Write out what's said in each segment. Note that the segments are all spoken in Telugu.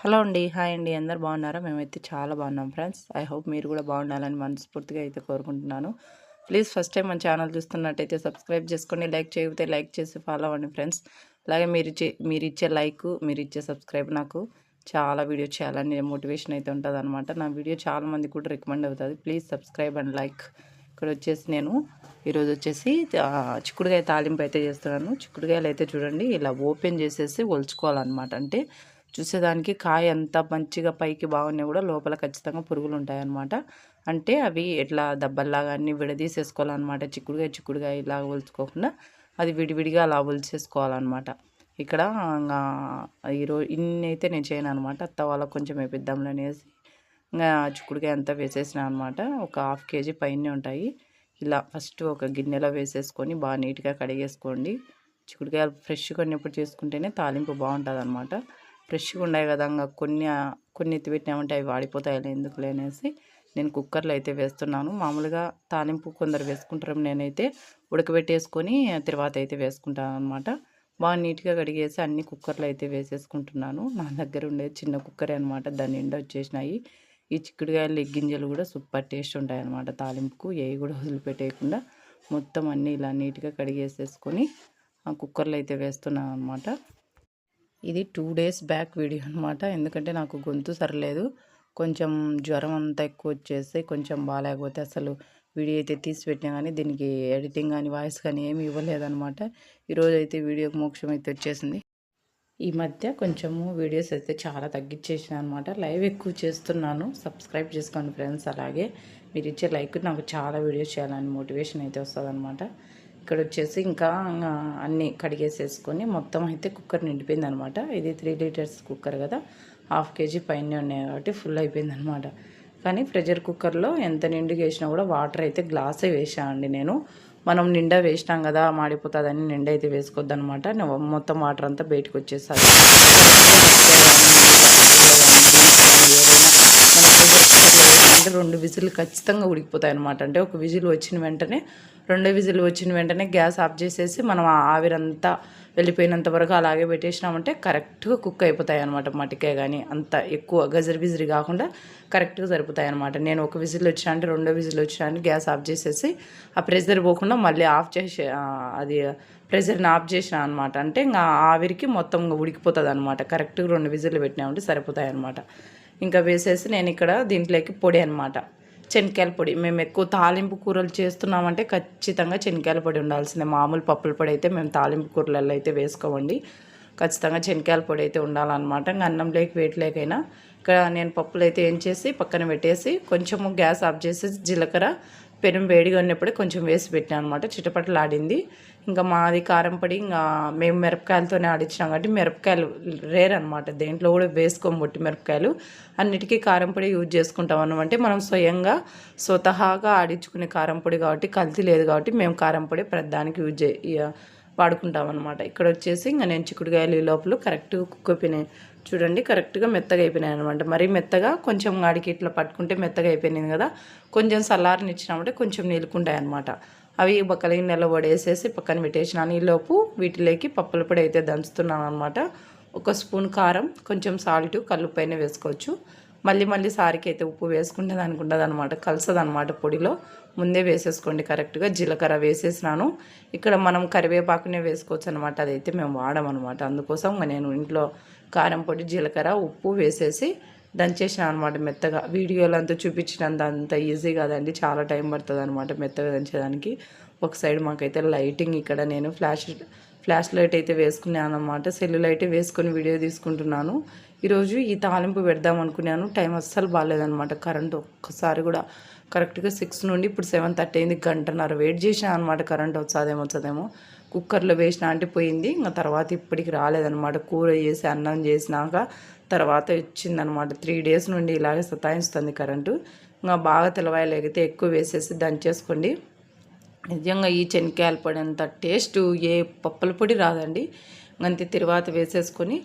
హలో అండి. హాయ్ అండి. అందరు బాగున్నారా? మేమైతే చాలా బాగున్నాం ఫ్రెండ్స్. ఐ హోప్ మీరు కూడా బాగుండాలని మనస్ఫూర్తిగా అయితే కోరుకుంటున్నాను. ప్లీజ్ ఫస్ట్ టైం మన ఛానల్ చూస్తున్నట్టయితే సబ్స్క్రైబ్ చేసుకోండి లైక్ చేయకపోతే లైక్ చేసి ఫాలో అవ్వండి ఫ్రెండ్స్. అలాగే మీరు ఇచ్చే మీరు ఇచ్చే లైక్ మీరు ఇచ్చే సబ్స్క్రైబ్ నాకు చాలా వీడియో చేయాలని మోటివేషన్ అయితే ఉంటుంది అనమాట నా వీడియో చాలా మంది కూడా రికమెండ్ అవుతుంది. Please subscribe and like. ఇక్కడ వచ్చేసి నేను ఈరోజు వచ్చేసి చిక్కుడుకాయ తాలింపు అయితే చేస్తున్నాను. చిక్కుడుకాయలు అయితే చూడండి ఇలా ఓపెన్ చేసేసి ఒలుచుకోవాలన్నమాట. అంటే చూసేదానికి కాయ ఎంత మంచిగా పైకి బాగున్నా కూడా లోపల ఖచ్చితంగా పురుగులు ఉంటాయన్నమాట. అంటే అవి ఎట్లా దెబ్బల్లాగా అన్ని విడదీసేసుకోవాలన్నమాట. చిక్కుడుకాయ చిక్కుడుకాయ ఇలా ఒలుచుకోకుండా అది విడివిడిగా అలా ఒలిచేసుకోవాలన్నమాట. ఇక్కడ ఇంకా ఈరోజు ఇన్ని అయితే నేను చేయను అనమాట అత్త వాళ్ళకి కొంచెం వేపిద్దాంలే అనేసి ఇంకా చిక్కుడుకాయ అంతా వేసేసిన అనమాట ఒక హాఫ్ కేజీ పైనే ఉంటాయి. ఇలా ఫస్ట్ ఒక గిన్నెలో వేసేసుకొని బాగా నీట్గా కడిగేసుకోండి. చిక్కుడుకాయలు ఫ్రెష్గా ఉన్నప్పుడు చేసుకుంటేనే తాలింపు బాగుంటుంది అనమాట ఫ్రెష్గా ఉన్నాయి కదా ఇంకా కొన్ని కొన్ని ఎత్తి పెట్టినామంటే అవి వాడిపోతాయి ఎందుకు లేనేసి నేను కుక్కర్లో అయితే వేస్తున్నాను. మామూలుగా తాలింపు కొందరు వేసుకుంటారు. నేనైతే ఉడకబెట్టేసుకొని తర్వాత అయితే వేసుకుంటాను అనమాట బాగా నీట్గా కడిగేసి అన్ని కుక్కర్లో అయితే వేసేసుకుంటున్నాను. నా దగ్గర ఉండేది చిన్న కుక్కరే అనమాట దాని నిండా వచ్చేసినాయి. ఈ చిక్కుడుకాయలు గింజలు కూడా సూపర్ టేస్ట్ ఉంటాయి తాలింపుకు. ఏవి కూడా వదిలిపెట్టేయకుండా మొత్తం అన్నీ ఇలా నీట్గా కడిగేసేసుకొని ఆ కుక్కర్లో అయితే వేస్తున్నాను అనమాట ఇది టూ డేస్ బ్యాక్ వీడియో అనమాట ఎందుకంటే నాకు గొంతు సరలేదు. కొంచెం జ్వరం అంతా ఎక్కువ వచ్చేసి కొంచెం బాగాలేకపోతే అసలు వీడియో అయితే తీసి పెట్టినా కానీ దీనికి ఎడిటింగ్ కానీ వాయిస్ కానీ ఏమి ఇవ్వలేదనమాట ఈరోజు అయితే వీడియోకి మోక్షం అయితే వచ్చేసింది. ఈ మధ్య కొంచెము వీడియోస్ అయితే చాలా తగ్గించేసిన అనమాట లైవ్ ఎక్కువ చేస్తున్నాను. సబ్స్క్రైబ్ చేసుకోండి ఫ్రెండ్స్ అలాగే మీరు ఇచ్చే లైక్ నాకు చాలా వీడియోస్ చేయాలని మోటివేషన్ అయితే వస్తుంది ఇక్కడ వచ్చేసి ఇంకా ఇంకా అన్నీ కడిగేసేసుకొని మొత్తం అయితే కుక్కర్ నిండిపోయింది అనమాట ఇది త్రీ లీటర్స్ కుక్కర్ కదా. హాఫ్ కేజీ పైన ఉన్నాయి కాబట్టి ఫుల్ అయిపోయింది అనమాట కానీ ప్రెషర్ కుక్కర్లో ఎంత నిండుగా వేసినా కూడా వాటర్ అయితే గ్లాసే వేసానండి నేను. మనం నిండా వేసినాం కదా మాడిపోతుందని నిండా అయితే వేసుకోవద్దు అనమాట మొత్తం వాటర్ అంతా బయటకు వచ్చేసారి కుక్కర్లో రెండు విజిల్ ఖచ్చితంగా ఉడికిపోతాయి అనమాట అంటే ఒక విజిల్ వచ్చిన వెంటనే రెండో విజిల్ వచ్చిన వెంటనే గ్యాస్ ఆఫ్ చేసేసి మనం ఆవిరంతా వెళ్ళిపోయినంత వరకు అలాగే పెట్టేసినామంటే కరెక్ట్గా కుక్ అయిపోతాయి అనమాట మటికే కానీ అంత ఎక్కువ గజరి బిజిరి కాకుండా కరెక్ట్గా సరిపోతాయి అనమాట నేను ఒక విజిల్ వచ్చినా అంటే రెండో విజిల్ వచ్చినా అంటే గ్యాస్ ఆఫ్ చేసేసి ఆ ప్రెషర్ పోకుండా మళ్ళీ ఆఫ్ చేసి అది ప్రెషర్ని ఆఫ్ చేసిన అనమాట అంటే ఇంకా ఆవిరికి మొత్తం ఉడికిపోతుంది అనమాట కరెక్ట్గా రెండు విజిల్లు పెట్టినామంటే సరిపోతాయి అనమాట ఇంకా వేసేసి నేను ఇక్కడ దీంట్లోకి పొడి అనమాట శనక్కాయల పొడి. మేము ఎక్కువ తాలింపు కూరలు చేస్తున్నామంటే ఖచ్చితంగా శనక్కాయల పొడి ఉండాల్సిందే. మామూలు పప్పుల పొడి అయితే మేము తాలింపు కూరలలో అయితే వేసుకోమండి. ఖచ్చితంగా శనక్కాయల పొడి అయితే ఉండాలన్నమాట. ఇంకా అన్నం లేక వేటి లేకైనా. ఇక్కడ నేను పప్పులు అయితే ఏం చేసి పక్కన పెట్టేసి కొంచెము గ్యాస్ ఆఫ్ చేసి జీలకర్ర పెనం వేడిగా ఉన్నప్పుడే కొంచెం వేసి పెట్టాను అనమాట చిటపటలు ఆడింది ఇంకా మాది కారం పొడి ఇంకా మేము మిరపకాయలతోనే ఆడించినాం కాబట్టి మిరపకాయలు రేర్ అనమాట దేంట్లో కూడా వేసుకోము బొట్టి మిరపకాయలు. అన్నిటికీ కారం పొడి యూజ్ చేసుకుంటాం అనమంటే మనం స్వయంగా స్వతహాగా ఆడించుకునే కారం పొడి కాబట్టి కల్తీ లేదు కాబట్టి మేము కారం పొడి ప్రతిదానికి యూజ్ చే వాడుకుంటాం అనమాట ఇక్కడ వచ్చేసి ఇంకా నేను చిక్కుడుకాయలు ఈ లోపల కరెక్ట్ కుక్కపోయినాయి చూడండి కరెక్ట్గా మెత్తగా అయిపోయినాయి అనమాట మరీ మెత్తగా కొంచెం గాడికి ఇట్లా పట్టుకుంటే మెత్తగా అయిపోయింది కదా. కొంచెం సల్లారిని ఇచ్చినామంటే కొంచెం నీలుకుంటాయి అనమాట అవి బక్కలకి నెల వడేసేసి పక్కన పెట్టేసినాను ఈలోపు వీటిలోకి పప్పుల పొడి అయితే దంచుతున్నాను అనమాట ఒక స్పూన్ కారం కొంచెం సాల్ట్ కళ్ళు పైన వేసుకోవచ్చు. మళ్ళీ మళ్ళీ సారికి అయితే ఉప్పు వేసుకుంటే దానికి ఉండదు అనమాట కలుస్తుంది అనమాట పొడిలో. ముందే వేసేసుకోండి కరెక్ట్గా జీలకర్ర వేసేసినాను. ఇక్కడ మనం కరివేపాకునే వేసుకోవచ్చు అనమాట అదైతే మేము వాడమనమాట అందుకోసం నేను ఇంట్లో కారం పొడి జీలకర్ర ఉప్పు వేసేసి దంచేసిన అనమాట మెత్తగా. వీడియోలో అంతా చూపించినంత అంత ఈజీ కాదండి. చాలా టైం పడుతుంది అనమాట మెత్తగా దంచేదానికి. ఒక సైడ్ మాకైతే లైటింగ్ ఇక్కడ నేను ఫ్లాష్ ఫ్లాష్ లైట్ అయితే వేసుకున్నాను అనమాట సెల్యులైట్ లైట్ వేసుకొని వీడియో తీసుకుంటున్నాను. ఈరోజు ఈ తాలింపు పెడదాం అనుకున్నాను. టైం అస్సలు బాగాలేదనమాట కరెంట్ ఒక్కసారి కూడా. కరెక్ట్గా సిక్స్ నుండి ఇప్పుడు సెవెన్ థర్టీ అయింది గంటన్నర వెయిట్ చేసాను అనమాట కరెంట్ వచ్చేదేమో వచ్చేదేమో కుక్కర్లో వేసిన అంటే పోయింది ఇంకా తర్వాత ఇప్పటికి రాలేదనమాట కూర చేసి అన్నం చేసినాక తర్వాత వచ్చిందనమాట త్రీ డేస్ నుండి ఇలాగే సతాయిస్తుంది కరెంటు. ఇంకా బాగా తెలవాయలేగితే ఎక్కువ వేసేసి దంచేసుకోండి నిజంగా ఈ శనక్కాయల పొడి అంత టేస్ట్ ఏ పప్పుల పొడి రాదండి. అంతే తర్వాత వేసేసుకొని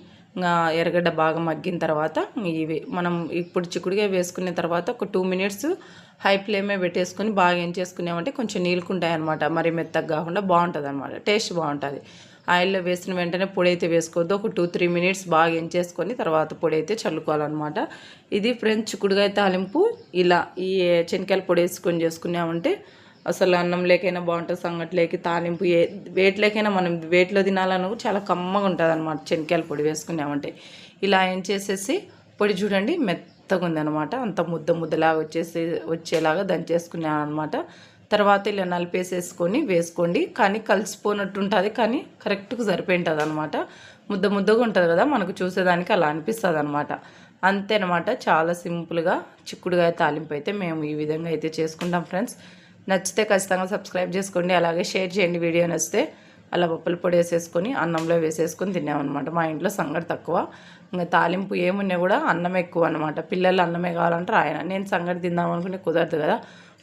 ఎర్రగడ్డ బాగా మగ్గిన తర్వాత ఇవి మనం ఇప్పుడు చిక్కుడుగా వేసుకున్న తర్వాత ఒక టూ మినిట్స్ హై ఫ్లేమే పెట్టేసుకొని బాగా ఏం చేసుకున్నామంటే కొంచెం నీలుకుంటాయి అనమాట మరి మెత్తగా కాకుండా బాగుంటుంది అనమాట టేస్ట్ బాగుంటుంది. ఆయిల్లో వేసిన వెంటనే పొడి అయితే వేసుకోవద్దు. ఒక టూ త్రీ మినిట్స్ బాగా ఎంచేసుకొని తర్వాత పొడి అయితే చల్లుకోవాలన్నమాట. ఇది ఫ్రెంచ్ చిక్కుడుగాయ తాలింపు. ఇలా ఈ శనకాయల పొడి వేసుకొని చేసుకున్నామంటే అసలు అన్నం లేకైనా బాగుంటుంది సంగట్లేకి తాలింపు ఏ వేట్లేకైనా మనం వేట్లో తినాలన్నా చాలా కమ్మగా ఉంటుంది అనమాట శనగకాయల పొడి వేసుకున్నామంటే. ఇలా ఏం చేసేసి పొడి చూడండి మెత్తగా ఉందనమాట అంత ముద్ద ముద్దలాగా వచ్చేసి వచ్చేలాగా దంచేసుకున్నాను అనమాట తర్వాత ఇలా నలిపేసేసుకొని వేసుకోండి. కానీ కలిసిపోనట్టు ఉంటుంది కానీ కరెక్ట్గా సరిపోయింటుంది అనమాట ముద్ద ముద్దగా ఉంటుంది కదా మనకు చూసేదానికి అలా అనిపిస్తుంది అనమాట అంతేనమాట చాలా సింపుల్గా చిక్కుడుగా తాలింపు అయితే మేము ఈ విధంగా అయితే చేసుకుంటాం ఫ్రెండ్స్. నచ్చితే ఖచ్చితంగా సబ్స్క్రైబ్ చేసుకోండి అలాగే షేర్ చేయండి వీడియో నచ్చితే. అలా పప్పుల పొడి వేసేసుకొని అన్నంలో వేసేసుకొని తిన్నామన్నమాట మా ఇంట్లో సంగటి తక్కువ. ఇంకా తాలింపు ఏమున్నా కూడా అన్నం ఎక్కువ అనమాట పిల్లలు అన్నమే కావాలంటారు ఆయన నేను సంగటి తిందాం కుదరదు కదా.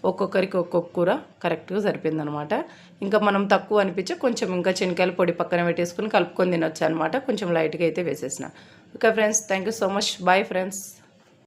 ఒక్కొక్కరికి ఒక్కొక్క కూర కరెక్ట్గా సరిపోయిందనమాట ఇంకా మనం తక్కువ అనిపించే కొంచెం ఇంకా చెనికాయలు పొడి పక్కన పెట్టేసుకుని కలుపుకొని తినొచ్చు అనమాట కొంచెం లైట్గా అయితే వేసేసిన. Okay friends thank you so much. Bye friends.